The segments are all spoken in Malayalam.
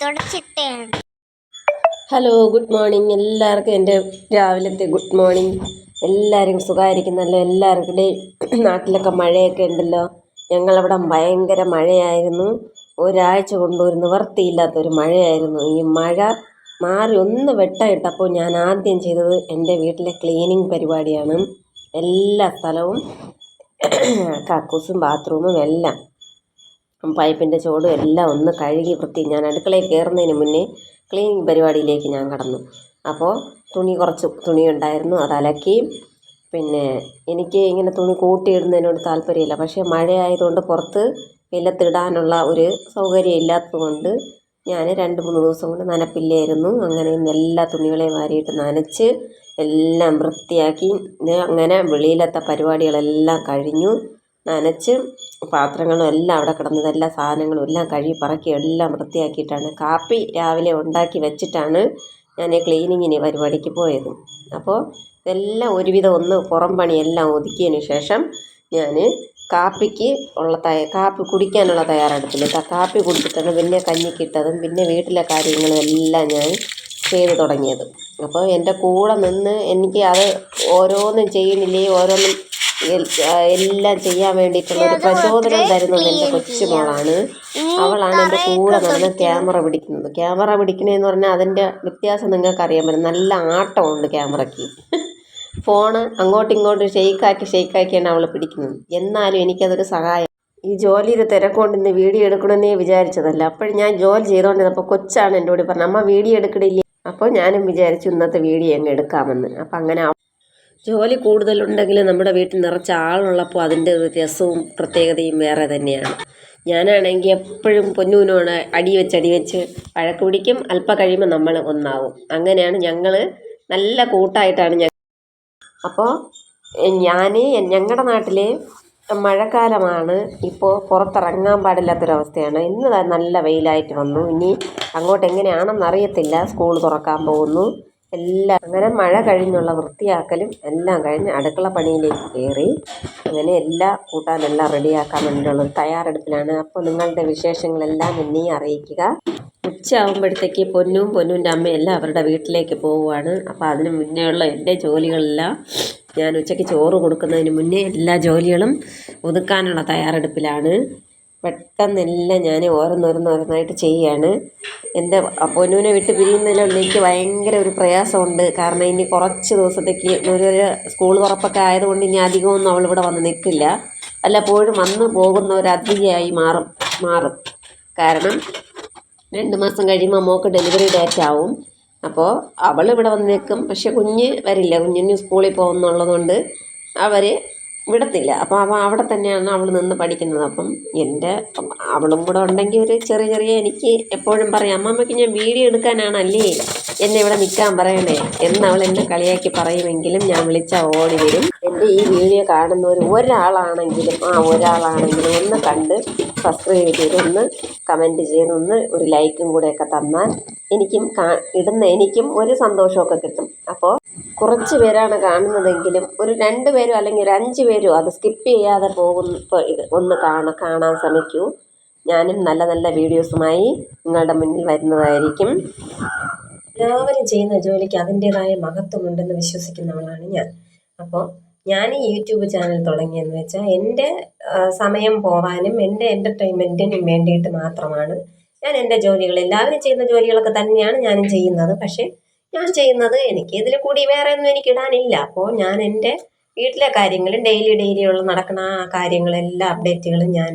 തുടച്ചിട്ടേ ഹലോ ഗുഡ് മോർണിംഗ് എല്ലാവർക്കും എന്റെ രാവിലത്തെ ഗുഡ് മോർണിംഗ് എല്ലാവരും സുഖമായിരിക്കുന്നല്ലോ? എല്ലാവരുടെയും നാട്ടിലൊക്കെ മഴയൊക്കെ ഉണ്ടല്ലോ? ഞങ്ങളവിടെ ഭയങ്കര മഴയായിരുന്നു. ഒരാഴ്ച കൊണ്ട് ഒരു നിവർത്തിയില്ലാത്തൊരു മഴയായിരുന്നു. ഈ മഴ മാറി ഒന്ന് വെട്ടായിട്ടപ്പോൾ ഞാൻ ആദ്യം ചെയ്തത് എന്റെ വീട്ടിലെ ക്ലീനിങ് പരിപാടിയാണ്. എല്ലാ സ്ഥലവും കക്കൂസും ബാത്റൂമും എല്ലാം. പൈപ്പിന്റെ ചോടും എല്ലാം ഒന്ന് കഴുകി വൃത്തി ഞാൻ അടുക്കളയിൽ കയറുന്നതിന് മുന്നേ ക്ലീനിങ് പരിപാടിയിലേക്ക് ഞാൻ കടന്നു. അപ്പോൾ തുണി കുറച്ച് തുണി ഉണ്ടായിരുന്നു അത് അലക്കി. പിന്നെ എനിക്ക് ഇങ്ങനെ തുണി കൂട്ടിയിടുന്നതിനോട് താല്പര്യമില്ല. പക്ഷേ മഴയായതുകൊണ്ട് പുറത്ത് വെയിലത്തിടാനുള്ള ഒരു സൗകര്യം ഇല്ലാത്തതുകൊണ്ട് ഞാൻ രണ്ട് മൂന്ന് ദിവസം കൊണ്ട് നനപ്പില്ലായിരുന്നു. അങ്ങനെ എല്ലാ തുണികളെയും വാരിയിട്ട് നനച്ച് എല്ലാം വൃത്തിയാക്കി. അങ്ങനെ വെളിയിലത്തെ പരിപാടികളെല്ലാം കഴിഞ്ഞു. നനച്ച് പാത്രങ്ങളും എല്ലാം അവിടെ കിടന്നത് എല്ലാ സാധനങ്ങളും എല്ലാം കഴുകി പറക്കി എല്ലാം വൃത്തിയാക്കിയിട്ടാണ്. കാപ്പി രാവിലെ ഉണ്ടാക്കി വെച്ചിട്ടാണ് ഞാൻ ഈ ക്ലീനിങ്ങിന് പരിപാടിക്ക് പോയത്. അപ്പോൾ ഇതെല്ലാം ഒരുവിധം ഒന്ന് പുറം പണിയെല്ലാം ഒതുക്കിയതിന് ശേഷം ഞാൻ കാപ്പിക്ക് ഉള്ള തയ്യ കാപ്പി കുടിക്കാനുള്ള തയ്യാറെടുത്തില്ല കാപ്പി കുടിച്ചിട്ടാണ് പിന്നെ കഞ്ഞിക്കിട്ടതും പിന്നെ വീട്ടിലെ കാര്യങ്ങളും എല്ലാം ഞാൻ ചെയ്തു തുടങ്ങിയത്. അപ്പോൾ എന്റെ കൂടെ നിന്ന് എനിക്ക് അത് ഓരോന്നും ചെയ്യണില്ലേ ഓരോന്നും എല്ലാം ചെയ്യാൻ വേണ്ടിയിട്ടുള്ള ഒരു പ്രചോദനം തരുന്നത് എന്റെ കൊച്ചുമോളാണ് അവളാണ് എന്റെ കൂടെ നടന്ന് ക്യാമറ പിടിക്കുന്നത്. ക്യാമറ പിടിക്കണേന്ന് പറഞ്ഞാൽ അതിന്റെ വ്യത്യാസം നിങ്ങൾക്ക് അറിയാൻ പറ്റും നല്ല ആട്ടമുണ്ട് ക്യാമറയ്ക്ക്. ഫോണ് അങ്ങോട്ടും ഇങ്ങോട്ടും ഷെയ്ക്കാക്കി ഷെയ്ക്കാക്കിയാണ് അവൾ പിടിക്കുന്നത്. എന്നാലും എനിക്കതൊരു സഹായം. ഈ ജോലിയിൽ തിരക്കൊണ്ട് ഇന്ന് വീഡിയോ എടുക്കണമെന്നേ വിചാരിച്ചതല്ല. അപ്പോൾ ഞാൻ ജോലി ചെയ്തുകൊണ്ടിരുന്നപ്പോൾ കൊച്ചാണ് എന്റെ കൂടെ പറഞ്ഞത് അമ്മ വീഡിയോ എടുക്കണില്ലേ? അപ്പോൾ ഞാനും വിചാരിച്ചു ഇന്നത്തെ വീഡിയോ അങ്ങ് എടുക്കാമെന്ന്. അപ്പം അങ്ങനെ ജോലി കൂടുതലുണ്ടെങ്കിൽ നമ്മുടെ വീട്ടിൽ നിറച്ച ആളുള്ളപ്പോൾ അതിന്റെ വ്യത്യാസവും പ്രത്യേകതയും വേറെ തന്നെയാണ്. ഞാനാണെങ്കിൽ എപ്പോഴും പൊന്നൂനോട് അടി വെച്ച് അടി വെച്ച് വഴക്ക് പിടിക്കും. അല്പം കഴിയുമ്പോൾ നമ്മൾ ഒന്നാവും. അങ്ങനെയാണ് ഞങ്ങൾ നല്ല കൂട്ടായിട്ടാണ് ഞങ്ങൾ അപ്പോൾ ഞാൻ ഞങ്ങളുടെ നാട്ടിൽ മഴക്കാലമാണ്. ഇപ്പോൾ പുറത്തിറങ്ങാൻ പാടില്ലാത്തൊരവസ്ഥയാണ്. ഇന്ന് നല്ല വെയിലായിട്ട് വന്നു. ഇനി അങ്ങോട്ട് എങ്ങനെയാണെന്ന് അറിയത്തില്ല. സ്കൂൾ തുറക്കാൻ പോകുന്നു. എല്ലാം അങ്ങനെ മഴ കഴിഞ്ഞുള്ള വൃത്തിയാക്കലും എല്ലാം കഴിഞ്ഞ് അടുക്കള പണിയിലേക്ക് കയറി. അങ്ങനെ എല്ലാ കൂട്ടാനെല്ലാം റെഡിയാക്കാൻ വേണ്ടിയുള്ള ഒരു തയ്യാറെടുപ്പിലാണ്. അപ്പോൾ നിങ്ങളുടെ വിശേഷങ്ങളെല്ലാം എന്നെയും അറിയിക്കുക. ഉച്ചയാകുമ്പോഴത്തേക്ക് പൊന്നും പൊന്നുവിന്റെ അമ്മയെല്ലാം അവരുടെ വീട്ടിലേക്ക് പോവുകയാണ്. അപ്പോൾ അതിന് മുന്നേയുള്ള എന്റെ ജോലികളെല്ലാം ഞാൻ ഉച്ചയ്ക്ക് ചോറ് കൊടുക്കുന്നതിന് മുന്നേ എല്ലാ ജോലികളും ഒതുക്കാനുള്ള തയ്യാറെടുപ്പിലാണ്. പെട്ടെന്നെല്ലാം ഞാൻ ഓരോന്നോരോന്നോരോന്നായിട്ട് ചെയ്യുകയാണ് എന്റെ പൊന്നൂനെ വിട്ട് പിരിയുന്നതിലുള്ള എനിക്ക് ഭയങ്കര ഒരു പ്രയാസമുണ്ട്. കാരണം ഇനി കുറച്ച് ദിവസത്തേക്ക് ഒരു സ്കൂൾ തുറപ്പൊക്കെ ആയതുകൊണ്ട് ഇനി അധികമൊന്നും അവളിവിടെ വന്ന് നിൽക്കില്ല. വല്ലപ്പോഴും വന്ന് പോകുന്ന ഒരു അതിഥിയായി മാറും മാറും. കാരണം രണ്ട് മാസം കഴിയുമ്പോൾ മോൾക്ക് ഡെലിവറി ഡേറ്റ് ആവും. അപ്പോൾ അവൾ ഇവിടെ വന്ന് നിൽക്കും. പക്ഷെ കുഞ്ഞ് വരില്ല. കുഞ്ഞിന് സ്കൂളിൽ പോകുന്നുള്ളതുകൊണ്ട് അവർ വിടത്തില്ല. അപ്പോൾ അവ അവിടെ തന്നെയാണ് അവൾ നിന്ന് പഠിക്കുന്നത്. അപ്പം എന്റെ അവളും കൂടെ ഉണ്ടെങ്കിൽ ഒരു ചെറിയ ചെറിയ എനിക്ക് എപ്പോഴും പറയാം അമ്മമ്മയ്ക്ക് ഞാൻ വീഡിയോ എടുക്കാനാണല്ലേ എന്നെ ഇവിടെ നിൽക്കാൻ പറയണേ? എന്ന് അവൾ എന്നെ കളിയാക്കി പറയുമെങ്കിലും ഞാൻ വിളിച്ചാൽ ഓടി വരും. എന്റെ ഈ വീഡിയോ കാണുന്നവർ ഒരാളാണെങ്കിലും ആ ഒരാളാണെങ്കിലും ഒന്ന് കണ്ട് സബ്സ്ക്രൈബ് ചെയ്ത് ഒന്ന് കമന്റ് ചെയ്ത് ഒന്ന് ഒരു ലൈക്കും കൂടെയൊക്കെ തന്നാൽ എനിക്കും കാ ഇടുന്ന എനിക്കും ഒരു സന്തോഷമൊക്കെ കിട്ടും. അപ്പോൾ കുറച്ച് പേരാണ് കാണുന്നതെങ്കിലും ഒരു രണ്ട് പേരോ അല്ലെങ്കിൽ ഒരു അഞ്ച് പേരോ അത് സ്കിപ്പ് ചെയ്യാതെ പോകുന്ന ഇത് ഒന്ന് കാണ കാണാൻ ശ്രമിക്കൂ. ഞാനും നല്ല നല്ല വീഡിയോസുമായി നിങ്ങളുടെ മുന്നിൽ വരുന്നതായിരിക്കും. എല്ലാവരും ചെയ്യുന്ന ജോലിക്ക് അതിന്റേതായ മഹത്വമുണ്ടെന്ന് വിശ്വസിക്കുന്നവളാണ് ഞാൻ. അപ്പോൾ ഞാൻ ഈ യൂട്യൂബ് ചാനൽ തുടങ്ങിയെന്ന് വെച്ചാൽ എന്റെ സമയം പോവാനും എന്റെ എന്റർടൈൻമെന്റിനും വേണ്ടിയിട്ട് മാത്രമാണ് ഞാൻ എന്റെ ജോലികൾ എല്ലാവരും ചെയ്യുന്ന ജോലികളൊക്കെ തന്നെയാണ് ഞാനും ചെയ്യുന്നത്. പക്ഷേ ഞാൻ ചെയ്യുന്നത് എനിക്ക് ഇതിൽ കൂടി വേറെ ഒന്നും എനിക്ക് ഇടാനില്ല. അപ്പോൾ ഞാൻ എന്റെ വീട്ടിലെ കാര്യങ്ങളും ഡെയിലി ഡെയിലി ഉള്ള നടക്കുന്ന ആ കാര്യങ്ങളെല്ലാം അപ്ഡേറ്റുകളും ഞാൻ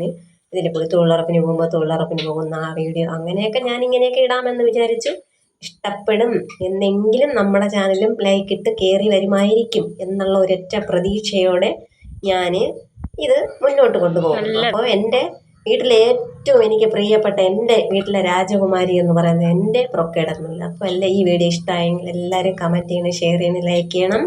ഇതിൽ കൂടി തൊഴിലുറപ്പിന് പോകുമ്പോൾ തൊഴിലുറപ്പിന് പോകുന്ന ആ വീഡിയോ അങ്ങനെയൊക്കെ ഞാൻ ഇങ്ങനെയൊക്കെ ഇടാമെന്ന് വിചാരിച്ചു. ഇഷ്ടപ്പെടും. എന്നെങ്കിലും നമ്മുടെ ചാനലും ലൈക്ക് ഇട്ട് കയറി വരുമായിരിക്കും എന്നുള്ള ഒരൊറ്റ പ്രതീക്ഷയോടെ ഞാൻ ഇത് മുന്നോട്ട് കൊണ്ടുപോകും അപ്പോൾ എന്റെ വീട്ടിലെ ഏറ്റവും എനിക്ക് പ്രിയപ്പെട്ട എന്റെ വീട്ടിലെ രാജകുമാരി എന്ന് പറയുന്നത് എന്റെ പ്രൊക്കേഡർമില്ല അപ്പോൾ എല്ലാം ഈ വീഡിയോ ഇഷ്ടമായെങ്കിൽ എല്ലാവരും കമന്റ് ചെയ്യണം ഷെയർ ചെയ്യണം ലൈക്ക് ചെയ്യണം.